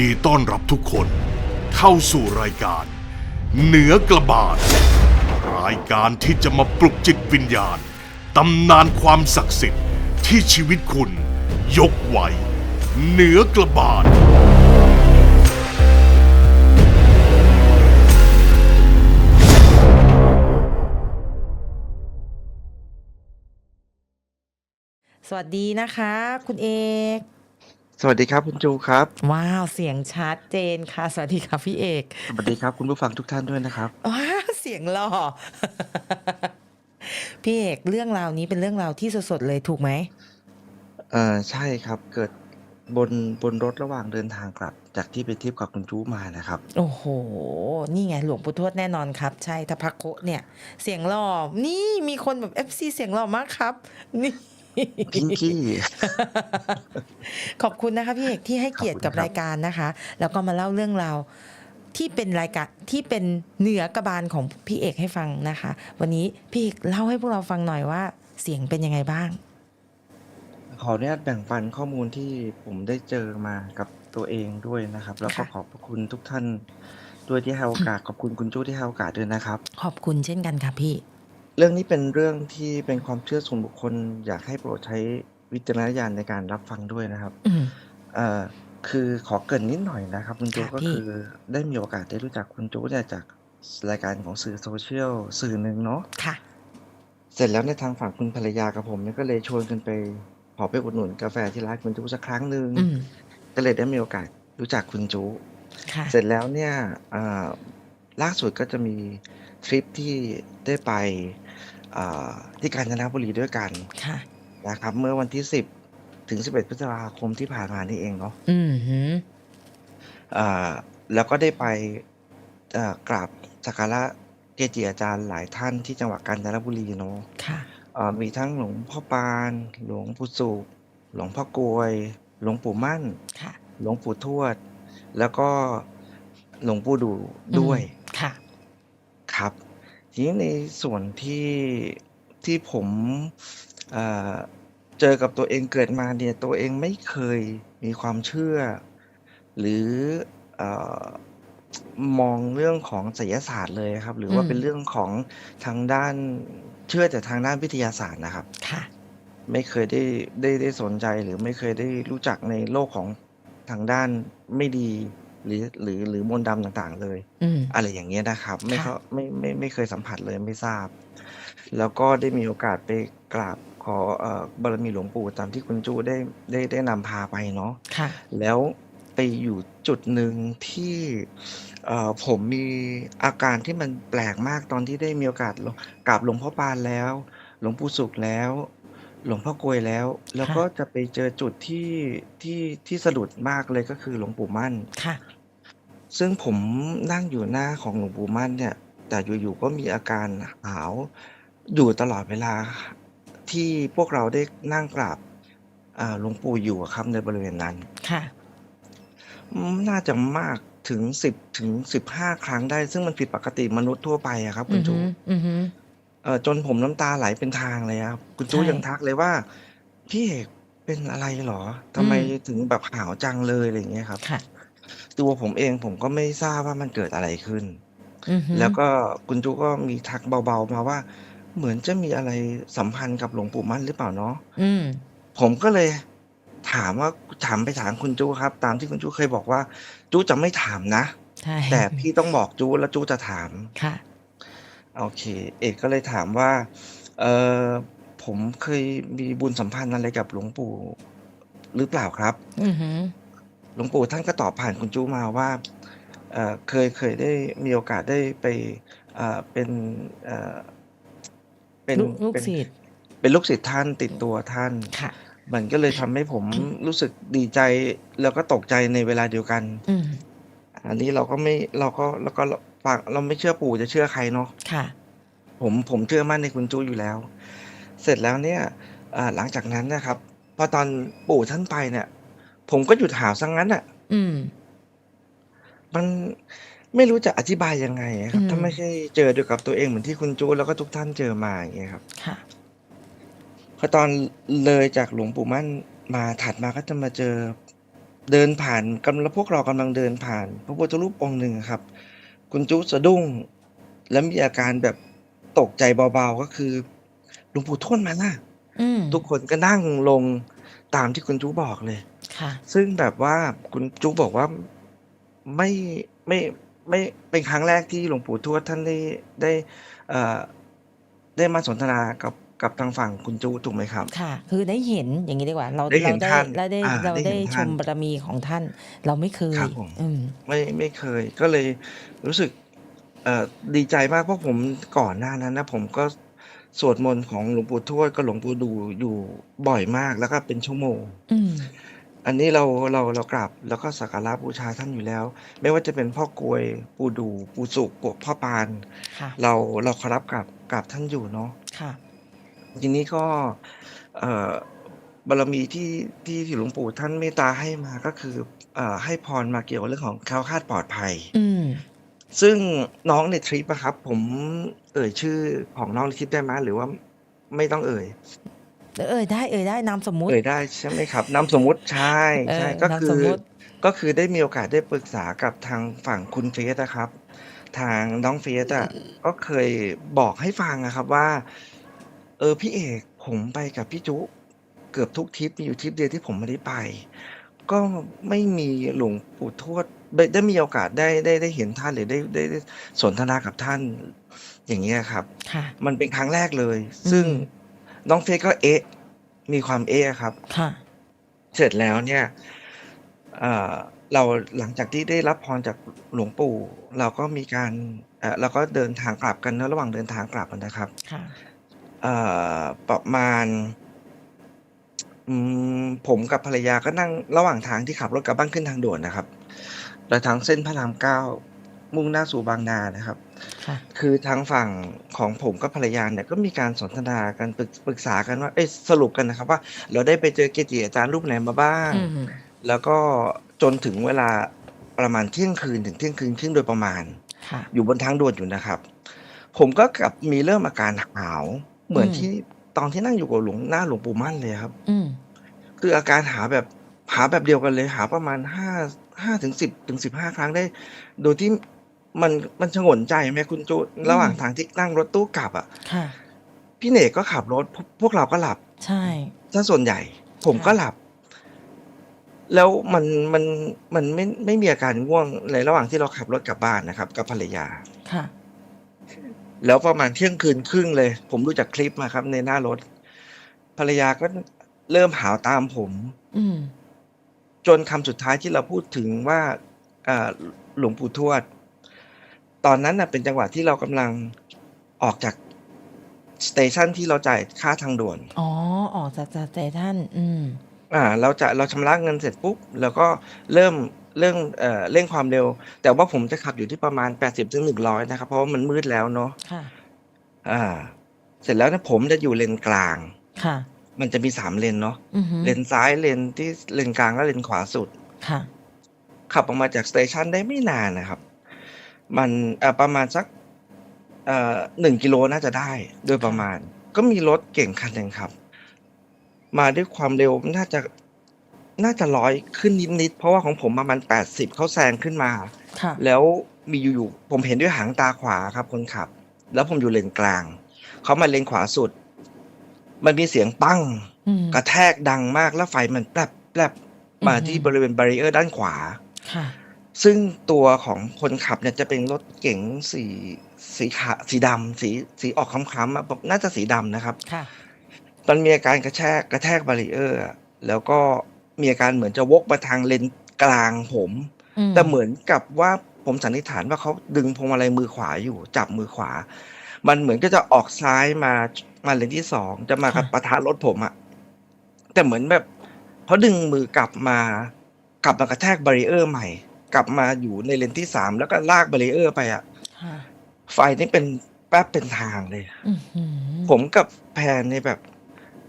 ดีต้อนรับทุกคนเข้าสู่รายการ เหนือกระบาด รายการที่จะมาปลุกจิตวิญญาณตำนานความศักดิ์สิทธิ์ที่ชีวิตคุณ ยกไว้เหนือกระบาดสวัสดีนะคะ คุณเอก สวัสดีครับคุณจูครับ ว้าว เสียงชัดเจนค่ะ สวัสดีค่ะพี่เอก สวัสดีครับคุณผู้ฟังทุกท่านด้วยนะครับ ว้าว เสียงหล่อ พี่เอกเรื่องราวนี้เป็นเรื่องราวที่สดๆเลยถูกไหมเอ่อใช่ครับเกิดบนบนรถระหว่างเดินทางกลับ จากที่ไปเที่ยวกับคุณจูมานะครับ โอ้โห นี่ไงหลวงปู่ทวดแน่นอนครับ ใช่ถ้าพักโคะเนี่ย เสียงหล่อ นี่มีคนแบบ FC เสียงหล่อมากครับ นี่ พิงกี้ ขอบคุณนะคะพี่เอกที่ให้เกียรติกับขอบคุณครับรายการนะคะ แล้วก็มาเล่าเรื่องราวที่เป็นรายการที่เป็นเหนือกระบาลของพี่เอกให้ฟังนะคะ วันนี้พี่เอกเล่าให้พวกเราฟังหน่อยว่า เสียงเป็นยังไงบ้าง ขออนุญาตแบ่งปันข้อมูลที่ผมได้เจอมากับตัวเองด้วยนะครับ แล้วก็ค่ะขอบพระคุณทุกท่านด้วยที่ให้โอกาสขอบคุณคุณจูที่ให้โอกาสด้วยนะครับ ขอบคุณเช่นกันค่ะพี่ เรื่องนี้เป็นเรื่องที่เป็นความเชื่อส่วนบุคคล อยากให้โปรดใช้วิจารณญาณในการรับฟังด้วยนะครับ อืมเอ่อคือขอเกรินนิดหน่อยนะครับ คุณจูค่ะก็พี่ คือได้มีโอกาสได้รู้จักคุณจูเนี่ยจากรายการของสื่อโซเชียลสื่อหนึ่งเนาะค่ะ เสร็จแล้วในทางฝั่งคุณภรรยากับผมเนี่ยก็เลยชวนกันไปขอไปอุดหนุนกาแฟที่ร้านคุณจูสักครั้งหนึ่งอืม ก็เลยได้มีโอกาสรู้จักคุณจูค่ะ เสร็จแล้วเนี่ยอ่าล่าสุดก็จะมีทริปที่ได้ไป อ่าที่กาญจนบุรีด้วยกันค่ะ นะครับ เมื่อวันที่10ถึง11พฤษภาคมที่ผ่านมานี่เองเนาะอืมหืมอ่าแล้วก็ได้ไปอ่ากราบสักการะเกจิอาจารย์หลายท่านที่จังหวัดกาญจนบุรีเนาะค่ะอ่ามีทั้งหลวงพ่อปาน หลวงปู่สุขหลวงพ่อกลวย หลวงปู่มั่น ค่ะ หลวงปู่ทวด แล้วก็หลวงปู่ดูอืมด้วย ค่ะ ครับ ทีนี้ในส่วนที่ที่ผมเอ่อเจอกับตัวเองเกิดมาเนี่ยตัวเองไม่เคยมีความเชื่อ หรือเอ่อมองเรื่องของไสยศาสตร์เลยครับ หรือว่าอืมเป็นเรื่องของทางด้านเชื่อแต่ทางด้านวิทยาศาสตร์นะครับ ค่ะ ไม่เคยได้ได้ได้สนใจหรือไม่เคยได้รู้จักในโลกของทางด้านไม่ดี หรือหรือหรือมนต์ดำต่างๆ เลย อืม อะไรอย่างเงี้ยนะครับ ไม่ค่ะ เข้าไม่ไม่ไม่เคยสัมผัสเลยไม่ทราบ แล้วก็ได้มีโอกาสไปกราบขอเอ่อบารมีหลวงปู่ตามที่คุณจูได้ได้ได้นำพาไปเนาะ ค่ะ แล้วไปอยู่จุดหนึ่งที่เอ่อผมมีอาการที่มันแปลกมากตอนที่ได้มีโอกาสลงกราบหลวงพ่อปานแล้ว หลวงปู่สุขแล้ว หลวงพ่อกลวยแล้ว แล้วค่ะ ก็จะไปเจอจุดที่ที่ที่สะดุดมากเลยก็คือหลวงปู่มั่น ค่ะ ซึ่งผมนั่งอยู่หน้าของหลวงปู่มั่นเนี่ย แต่อยู่ ๆ ก็มีอาการหาวอยู่ตลอดเวลาที่พวกเราได้นั่งกราบอ่าหลวงปู่อยู่อะครับในบริเวณนั้น ค่ะ อืมน่าจะมากถึงสิบถึงสิบห้าครั้งได้ ซึ่งมันผิดปกติมนุษย์ทั่วไปอะครับ คุอืณอจู หือ อือหือ เอ่อ จนผมน้ำตาไหลเป็นทางเลยครับ คุณจูใช่ยังทักเลยว่า พี่เอกเป็นอะไรเหรอทำไมอืมถึงแบบหาวจังเลย อะไรอย่างเงี้ยครับ ค่ะ ตัวผมเองผมก็ไม่ทราบว่ามันเกิดอะไรขึ้น อือหือแล้วก็คุณจูก็มีทักเบา ๆ มาว่า เหมือนจะมีอะไรสัมพันธ์กับหลวงปู่มั่นหรือเปล่าเนาะ อืม ผมก็เลยถามว่า ถามไปถามคุณจูครับ ตามที่คุณจูเคยบอกว่า จูจะไม่ถามนะ ใช่ แต่พี่ต้องบอกจูแล้วจูจะถาม ค่ะ โอเค เอกก็เลยถามว่า เออผมเคยมีบุญสัมพันธ์อะไรกับหลวงปู่หรือเปล่าครับ อือหือหลวงปู่ท่านก็ตอบผ่านคุณจูมาว่าเอ่อเคยเคยได้มีโอกาสได้ไปเอ่อเป็นเอ่อเป็นลูกลูกเป็นศิษย์เป็นลูกศิษย์ท่านติดตัวท่าน ค่ะ มันก็เลยทำให้ผมรู้สึกดีใจแล้วก็ตกใจในเวลาเดียวกัน อืมอันนี้เราก็ไม่เราก็แล้วก็ ฝากเราไม่เชื่อปู่จะเชื่อใครเนาะค่ะ ผมผมเชื่อมั่นในคุณจูอยู่แล้ว เสร็จแล้วเนี่ยอ่าหลังจากนั้นนะครับ พอตอนปู่ท่านไปเนี่ย ผมก็หยุดหาวซะงั้นอะ อืม มันไม่รู้จะอธิบายยังไงอะครับอืมถ้าไม่ใช่เจอด้วยกับตัวเองเหมือนที่คุณจูแล้วก็ทุกท่านเจอมาอย่างเงี้ยครับ ค่ะพอตอนเลยจากหลวงปู่มั่นมาถัดมาก็จะมาเจอเดินผ่านกำลังพวกเรากำลังเดินผ่าน พระพุทธรูปองค์หนึ่งอะครับ คุณจุสะดุ้ง แล้วมีอาการแบบตกใจเบาๆก็คือหลวงปู่ทวดมาล่ะอืมทุกคนก็นั่งลงตามที่คุณจุบอกเลยค่ะซึ่งแบบว่าคุณจุบอกว่าไม่ไม่ไม่เป็นครั้งแรกที่หลวงปู่ทวดท่านได้ได้เอ่อได้มาสนทนากับ กับทางฝั่งคุณจุถูกไหมครับ ค่ะ คือได้เห็นอย่างนี้ดีกว่า เราได้เห็เรานได้ท่านเราได้อ่าเราได้ได้เห็นชท่าน มบารมีของท่าน เราไม่เคยครับผม อืม ไม่ไม่เคยก็เลยรู้สึกเอ่อดีใจมากเพราะผมก่อนหน้านั้นนะผมก็สวดมนต์ของหลวงปู่ทวดกับหลวงปู่ดูอยู่บ่อยมากแล้วก็เป็นชั่วโมง อืม อันนี้เราเราเรากราบแล้วก็สักการะบูชาท่านอยู่แล้ว ไม่ว่าจะเป็นพ่อกลวยปู่ดูปู่สุกพ่อปาน ค่ะ เราเราเคารพกับกับท่านอยู่เนาะ ค่ะ ทีนี้ก็เอ่อบารมีที่ที่ที่หลวงปู่ท่านเมตตาให้มาก็คือเอ่อให้พรมาเกี่ยวกับเรื่องของแคล้วคลาดปลอดภัยอืมซึ่งน้องในทริปอะครับ ผมเอ่ยชื่อของน้องในทริปได้ไหมหรือว่าไม่ต้องเอ่ยเอ่ยได้เอ่ยได้นามสมมุติเอ่ยได้ใช่ไหมครับนามสมมุติใช่เออใช่ก็นามคืสอมมุติก็คือได้มีโอกาสได้ปรึกษากับทางฝั่งคุณเฟสนะครับ ทางน้องเฟสอะก็เคยบอกให้ฟังอะครับว่า เออพี่เอกผมไปกับพี่จุเกือบทุกทริปมีอยู่ทริปเดียวที่ผมไม่ได้ไป ก็ไม่มีหลวงปู่ทวดได้ได้มีโอกาสได้ได้ได้เห็นท่านหรือได้ได้ได้สนทนากับท่าน อย่างเงี้ยครับ ค่ะ มันเป็นครั้งแรกเลย ซึ่งอืม น้องเฟสก็เอ๊ะ มีความเอ๊ะครับ ค่ะ เสร็จแล้วเนี่ยเอ่อเราหลังจากที่ได้รับพรจากหลวงปู่ เราก็มีการเอ่อเราก็เดินทางกลับกันนะระหว่างเดินทางกลับนะครับ ค่ะเอ่อ ประมาณอืมผมกับภรรยาก็นั่งระหว่างทางที่ขับรถกลับบ้านขึ้นทางด่วนนะครับโดยทางเส้นพระรามเก้ามุ่งหน้าสู่บางนานะครับค่ะคือทางฝั่งของผมกับภรรยาเนี่ยก็มีการสนทนากันปรึกปรึกษากันว่าเอ้ยสรุปกันนะครับ ว่า เราได้ไปเจอเกจิอาจารย์รูปไหนมาบ้างอืมแล้วก็จนถึงเวลาประมาณเที่ยงคืนถึงเที่ยงคืนครึ่งโดยประมาณค่ะอยู่บนทางด่วนอยู่นะครับ ผมก็กลับมีเริ่มอาการหาว เหมือนอืมที่ตอนที่นั่งอยู่กับหลวงหน้าหลวงปู่มั่นเลยครับ อืมคืออาการหาแบบหาแบบเดียวกันเลย หาประมาณห้าห้าถึงสิบถึงสิบห้าครั้งได้ โดยที่มันมันชงนใจไหมคุณจูระหว่างทางที่นั่งรถตู้กลับอะค่ะพี่เนกก็ขับรถพวกพวกเราก็หลับ ใช่ถ้าส่วนใหญ่ ผมค่ะก็หลับ แล้วมันมันมันไม่ไม่มีอาการง่วงในระหว่างที่เราขับรถกลับบ้านนะครับ กับภรรยาค่ะ แล้วประมาณเที่ยงคืนครึ่งเลย ผมดูจากคลิปมาครับ ในหน้ารถ ภรรยาก็เริ่มหาวตามผม อืมจนคำสุดท้ายที่เราพูดถึงว่าอ่าหลวงปู่ทวด ตอนนั้นน่ะเป็นจังหวะที่เรากำลังออกจากสเตชันที่เราจ่ายค่าทางด่วน อ๋อ ออกจากจากใจท่านอืม อ่า เราจะเราชำระเงินเสร็จปุ๊บ แล้วก็เริ่ม เรื่องเอ่อเร่งความเร็ว แต่ว่าผมจะขับอยู่ที่ประมาณ 80ถึง100 นะครับ เพราะว่ามันมืดแล้วเนาะค่ะ อ่า เสร็จแล้วเนะผมจะอยู่เลนกลาง ค่ะ มันจะมีสามเลนเนาะอือหือเลนซ้ายเลนที่เลนกลางและเลนขวาสุด ค่ะ ขับออกมาจากสเตชันได้ไม่นานนะครับ มันเอ่อประมาณสักเอ่อหนึ่งกิโลน่าจะได้ โดยประมาณ ก็มีรถเก่งคันหนึ่งครับ มาด้วยความเร็วน่าจะ น่าจะร้อยขึ้นนิดๆเพราะว่าของผมประมาณแปดสิบเขาแซงขึ้นมา ค่ะ แล้วมีอยู่ๆผมเห็นด้วยหางตาขวาครับคนขับ แล้วผมอยู่เลนกลาง เขามาเลนขวาสุด มันมีเสียงปั้ง อืม กระแทกดังมากแล้วไฟมันแปรบแปรบมาอือฮึ ที่บริเวณบารีเออร์ด้านขวา ค่ะ ซึ่งตัวของคนขับเนี่ยจะเป็นรถเก๋งสีสีขาวสีดำสีสีออกคล้ำๆอะผมน่าจะสีดำนะครับ ค่ะ มันมีอาการกระแทกกระแทกบารีเออร์อะแล้วก็ มีอาการเหมือนจะวกมาทางเลนกลางผมอืมแต่เหมือนกับว่าผมสันนิษฐานว่าเขาดึงพวงมาลัยมือขวาอยู่ จับมือขวา มันเหมือนก็จะออกซ้ายมามาเลนที่สองจะมากับปะทะรถผมอะแต่เหมือนแบบเขาดึงมือกลับมากลับมากระแทกบารีเออร์ใหม่ กลับมาอยู่ในเลนที่สามแล้วก็ลากบารีเออร์ไปอะค่ะไฟนี่เป็นแป๊บเป็นทางเลยอือหือผมกับแพนในแบบ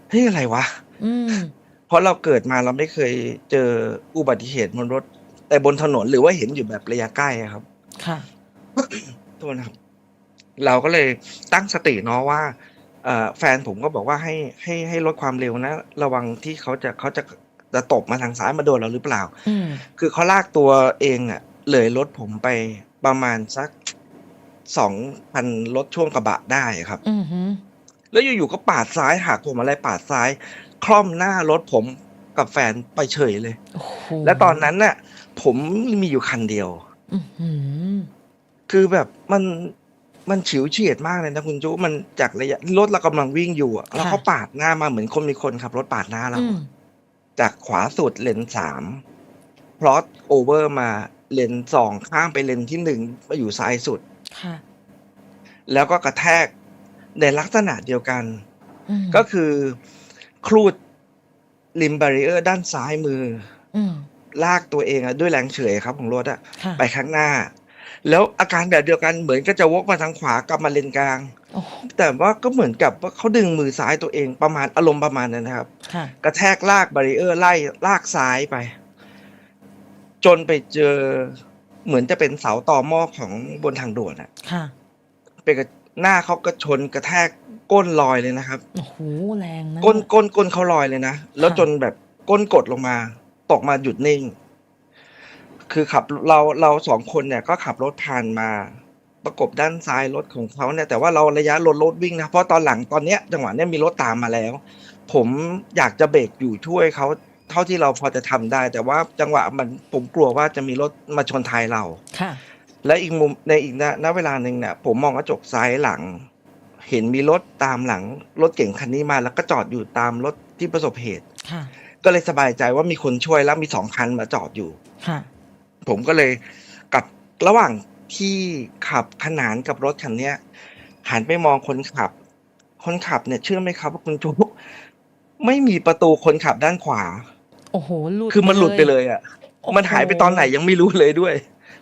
เฮ้ยอะไรวะอืมเพ ราะเราเกิดมาเราไม่เคยเจออุบัติเหตุบนรถ แต่บนถนนหรือว่าเห็นอยู่แบบระยะใกล้อะครับ ค่ะโทษนะครับ เราก็เลยตั้งสติเนาะว่าเอ่อแฟนผมก็บอกว่าให้ให้ให้ลดความเร็วนะ ระวังที่เขาจะเขาจะจะตบมาทางซ้ายมาโดนเราหรือเปล่าอืมคือเขาลากตัวเองอะเลยรถผมไปประมาณสักสองพันรถช่วงกระบะได้ครับอือหือแล้วอยู่ๆก็ปาดซ้ายหักผมอะไรปาดซ้าย คล่อมหน้ารถผมกับแฟนไปเฉยเลยโอ้โหและตอนนั้นน่ะ ผมมีอยู่คันเดียวอือหือคือแบบมันมันฉิวเฉียดมากเลยนะคุณจุมันจากระยะรถเรากำลังวิ่งอยู่อะแล้วเขาปาดหน้ามาเหมือนคนมีคนขับรถปาดหน้าเราอืมจากขวาสุดเลนสามพลอตโอเวอร์มาเลนสองข้ามไปเลนที่หนึ่งมาอยู่ซ้ายสุดค่ะแล้วก็กระแทกในลักษณะเดียวกันอืมก็คือ ครูดริมบารีเออร์ด้านซ้ายมืออืมลากตัวเองอะด้วยแรงเฉยครับของรถอะค่ะไปข้างหน้า แล้วอาการแบบเดียวกันเหมือนก็จะวกมาทางขวากลับมาเลนกลางโอ้โหแต่ว่าก็เหมือนกับว่าเขาดึงมือซ้ายตัวเองประมาณอารมณ์ประมาณนั้นนะครับค่ะกระแทกลากบารีเออร์ไล่ลากซ้ายไป จนไปเจอเหมือนจะเป็นเสาต่อหม้อของบนทางด่วนอะค่ะเป็นกระหน้าเขาก็ชนกระแทก ก้นลอยเลยนะครับ โอ้โหแรงนะก้นก้นก้นเขาลอยเลยนะ แล้วค่ะจนแบบก้นกดลงมา ตกมาหยุดนิ่ง คือขับเราเราสองคนเนี่ยก็ขับรถผ่านมา ประกบด้านซ้ายรถของเขาเนี่ยแต่ว่าเราระยะรถรถวิ่งนะเพราะตอนหลังตอนเนี้ยจังหวะเนี้ยมีรถตามมาแล้ว ผมอยากจะเบรกอยู่ช่วยเขาเท่าที่เราพอจะทำได้ แต่ว่าจังหวะมันผมกลัวว่าจะมีรถมาชนท้ายเราค่ะและอีกมุมในอีกณณเวลาหนึ่งเนี่ยผมมองกระจกซ้ายหลัง เห็นมีรถตามหลังรถเก่งคันนี้มา แล้วก็จอดอยู่ตามรถที่ประสบเหตุค่ะก็เลยสบายใจว่ามีคนช่วยแล้วมีสองคันมาจอดอยู่ค่ะผมก็เลยกลับระหว่างที่ขับขนานกับรถคันเนี้ยหันไปมองคนขับ คนขับเนี่ยเชื่อไหมครับว่าคุณจุ๊กไม่มีประตูคนขับด้านขวา โอ้โหหลุดคือมันหลุดไปเลยอะโอ้โมันหายไปตอนไหนยังไม่รู้เลยด้วย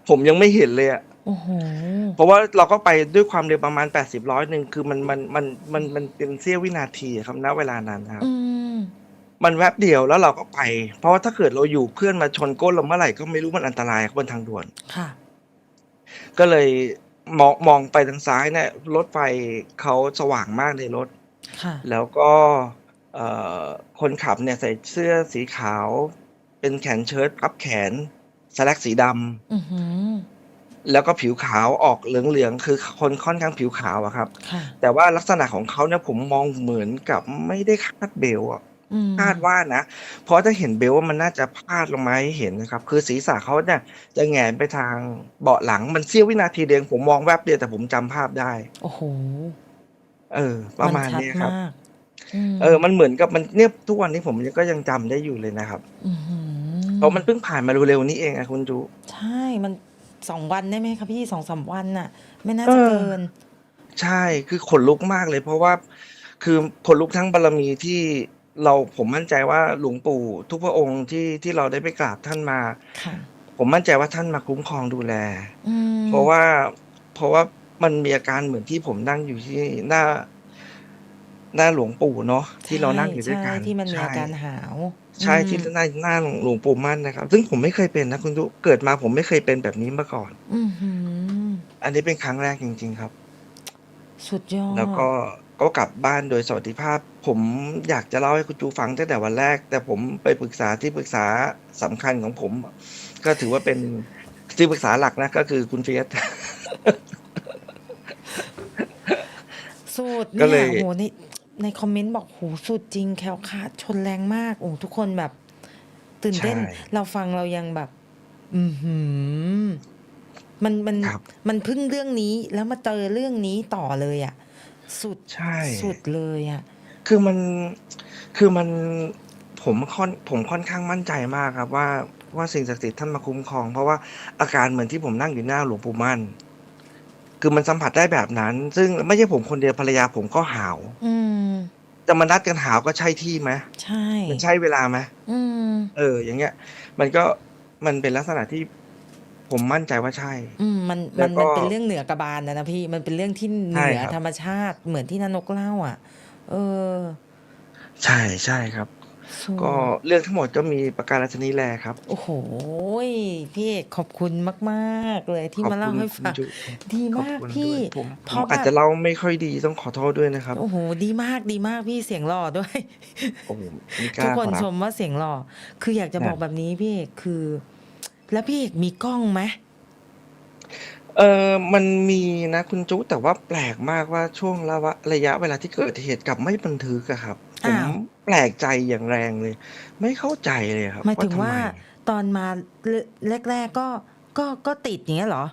ผมยังไม่เห็นเลยอะโอ้โหเพราะว่าเราก็ไปด้วยความเร็วประมาณ80ร้อยหนึ่งคือมันมันมันมันมันเป็นเสี้ยววินาทีครับณเวลานั้นนะครับ อืมมันแวบเดียวแล้วเราก็ไป เพราะว่าถ้าเกิดเราอยู่เพื่อนมาชนก้นเราเมื่อไหร่ก็ไม่รู้มันอันตรายบนทางด่วน ค่ะ ก็เลยมองมองไปทางซ้ายเนี่ยรถไฟเขาสว่างมากในรถ ค่ะ แล้วก็เอ่อคนขับเนี่ยใส่เสื้อสีขาว เป็นแขนเชิ้ตพับแขนสแลกสีดำ อือหือ แล้วก็ผิวขาวออกเหลืองๆคือคนค่อนข้างผิวขาวอะครับค่ะแต่ว่าลักษณะของเขาเนี่ยผมมองเหมือนกับไม่ได้คาดเบลต์อะอืมคาดว่านะ เพราะถ้าเห็นเบลต์ว่ามันน่าจะพาดลงมาให้เห็นนะครับ คือศีรษะเขาเนี่ยจะแหงนไปทางเบาะหลังมันเสี้ยววินาทีเดียวผมมองแวบเดียวแต่ผมจำภาพได้ โอ้โหเออ ประมาณชัดนี้ครับมากเออ มันเหมือนกับมันเนี่ยทุกวันนี้ผมก็ยังจำได้อยู่เลยนะครับอื้อหือเพราะมันเพิ่งผ่านมาเร็วๆนี้เองอะคุณจูใช่มัน สองวันได้ไหมคะพี่สองสามวันน่ะ ไม่น่าเอจะอเกิน ใช่คือขนลุกมากเลย เพราะว่าคือขนลุกทั้งบารมีที่เราผมมั่นใจว่าหลวงปู่ ทุกพระองค์ที่ที่เราได้ไปกราบท่านมาค่ะผมมั่นใจว่าท่านมาคุ้มครองดูแลอืมเพราะว่าเพราะว่ามันมีอาการเหมือนที่ผมนั่งอยู่ที่หน้า หน้าหลวงปู่เนาะที่เรานั่งอยู่ด้วยกันใช่ที่มันมีอาการหาว ใช่อืมที่หน้าหน้าหลวงปู่มั่นนะครับ ซึ่งผมไม่เคยเป็นนะคุณทุเกิดมาผมไม่เคยเป็นแบบนี้มาก่อนอือหืออันนี้เป็นครั้งแรกจริง ๆครับ สุดยอดแล้วก็ก็กลับบ้านโดยสวัสดิภาพ ผมอยากจะเล่าให้คุณจูฟังตั้งแต่วันแรก แต่ผมไปปรึกษาที่ปรึกษาสำคัญของผม ก็ถือว่าเป็นที่ปรึกษาหลักนะ ก็คือคุณเฟียสสุดก็เนี่ยเลยโอ้โหใน ในคอมเมนต์บอกโหสุดจริงแคล้วคลาดชนแรงมากโอ้ทุกคนแบบ ตื่นเต้น ใช่เราฟังเรายังแบบ อือหือ มันมันครับ มันเพึ่งเรื่องนี้แล้วมาเจอเรื่องนี้ต่อเลยอะ สุดใช่ สุดเลยอะ คือมันคือมันผมค่อนผมค่อนข้างมั่นใจมากครับ ว่าว่าสิ่งศักดิ์สิทธิ์ท่านมาคุ้มครอง เพราะว่าอาการเหมือนที่ผมนั่งอยู่หน้าหลวงปู่มั่น คือมันสัมผัสได้แบบนั้น ซึ่งไม่ใช่ผมคนเดียวภรรยาผมก็หาว อืม จะมานัดกันหาวก็ใช่ที่ไหมใช่มันใช่เวลาไหมอืมเออ อย่างเงี้ย มันก็มันเป็นลักษณะที่ผมมั่นใจว่าใช่ อืมมันแล้มันวก็มันเป็นเรื่องเหนือกระบาลนะนะพี่มันเป็นเรื่องที่เหใช่นือครับ ธรรมชาติเหมือนที่นานกเล่าอะ เออ ใช่ใช่ครับ สู้ก็เรื่องทั้งหมดก็มีประการฉนี้แลครับ โอ้โหพี่เอกขอบคุณมาก ๆ เลยที่ขอบมาเล่าคุณให้คุณฟังจุดีขอบมากคุณพี่ด้วยผมเพผมราะอาจแบบจะเล่าไม่ค่อยดีต้องขอโทษด้วยนะครับ โอ้โหดีมากดีมากพี่เสียงหล่อด้วย โอ้โหไม่กทุกล้าคนขอรับชมว่าเสียงหล่อ คืออยากจะครับบอกแบบนี้พี่เอกคือ แล้วพี่เอกมีกล้องไหมเออมันมีนะคุณจุแต่ว่าแปลกมากว่าช่วงระวะระยะเวลาที่เกิดเหตุกลับไม่บันทึกอะครับผมอ้าวแปลกใจอย่างแรงเลย ไม่เข้าใจเลยครับหมายถึงทำว่าไมตอนมาแรก ๆก็ก็ก็ติดอย่างเงี้ยเหรอ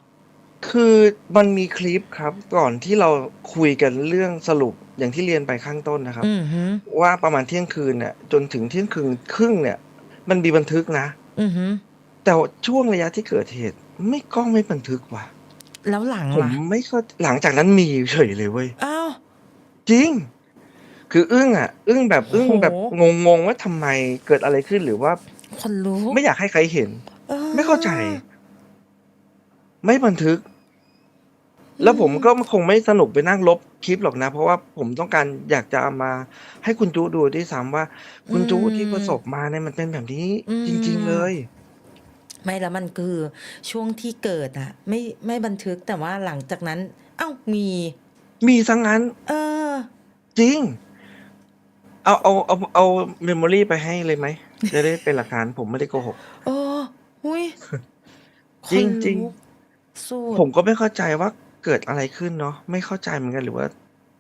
คือมันมีคลิปครับก่อนที่เราคุยกันเรื่องสรุปอย่างที่เรียนไปข้างต้นนะครับอือหือว่าประมาณเที่ยงคืนเนี่ยจนถึงเที่ยงคืนครึ่งเนี่ย มันมีบันทึกนะอือหือแต่ช่วงระยะที่เกิดเหตุ ไม่กล้องไม่บันทึกว่ะแล้วหลังผมล่ะไม่เข้าหลังจากนั้นมีเฉยเลยเว้ยอ้าวจริง คืออึ้งอะ อึ้งแบบอึ้งโอ้โหแบบงงๆว่าทำไมเกิดอะไรขึ้นหรือว่าคนรู้ไม่อยากให้ใครเห็นออไม่เข้าใจ ไม่บันทึก แล้วผมก็คงไม่สนุกไปนั่งลบคลิปหรอกนะ เพราะว่าผมต้องการอยากจะเอามา ให้คุณจูดูด้วยซ้ำว่า คุณจูที่ประสบมาเนี่ยมันเป็นแบบนี้ จริง ๆ เลย ไม่แล้วมันคือช่วงที่เกิดอะไม่ไม่บันทึกแต่ว่าหลังจากนั้น เอ้ามี มีสังงั้น เออ จริง เอาเอาเอาเอาเมมโมรี่ไปให้เลยไหมจะได้เป็นหลักฐานผมไม่ได้โกหก โอ้อุ้ยจริงคนจริงลุกสู้ผมก็ไม่เข้าใจว่าเกิดอะไรขึ้นเนาะไม่เข้าใจเหมือนกันหรือว่า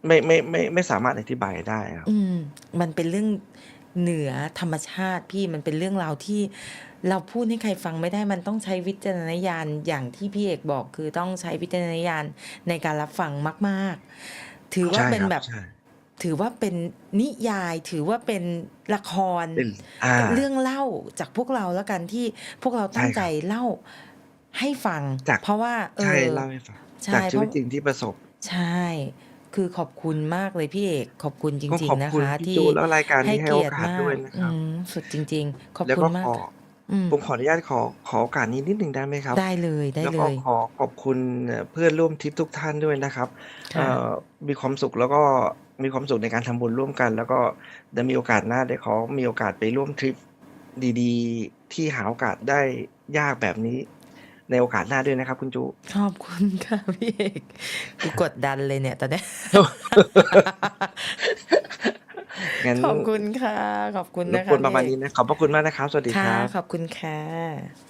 ไม่ไม่ไม่ไม่สามารถอธิบายได้ครับอืม มันเป็นเรื่องเหนือธรรมชาติพี่มันเป็นเรื่องราวที่ เราพูดให้ใครฟังไม่ได้มันต้องใช้วิจารณญาณอย่างที่พี่เอกบอกคือต้องใช้วิจารณญาณในการรับฟังมาก ๆ ถือว่าใช่เป็นครับแบบใช่ ถือว่าเป็นนิยายถือว่าเป็นละครเป็นอ่าเรื่องเล่าจากพวกเราแล้วกันที่พวกเราตั้งใช่ครับใจเล่าให้ฟังจากเพราะว่าเอใช่อเล่าให้ฟังใช่จากชีวิตเพราะจริงที่ประสบ ใช่ คือขอบคุณมากเลยพี่เอกขอบคุณจก็ริงขอบๆนะคุณคะพี่ที่จูแล้วรายการให้นี้ให้เกีโอยรติกาสมากด้วยนะคอืรับมสุดจริง ๆ ขอบแล้วคุก็ณมาขกอค่ะอืมผมขออนุญาตขอขอโอกาสนี้นิดหนึ่งได้ไหมครับ ได้เลยได้แล้วเลก็ยขอขอบคุณเอ่อเพื่อนร่วมทริปทุกท่านด้วยนะครับเอ่ค่ะอมีความสุขแล้วก็ มีความสุขในการทำบุญร่วมกัน แล้วก็จะมีโอกาสหน้าได้ขอมีโอกาสไปร่วมทริปดีๆ ที่หาโอกาสได้ยากแบบนี้ ในโอกาสหน้าด้วยนะครับ คุณจูขอบคุณค่ะพี่เอกกูกดดันเลยเนี่ยตอนเนี้ยงั้นขอบคุณค่ะ ขอบคุณรนะบคะกวนประมาณพี่เอกนี้นะขอบพระคุณมากนะครับ สวัสดีคค่ะรับขอบคุณค่ะ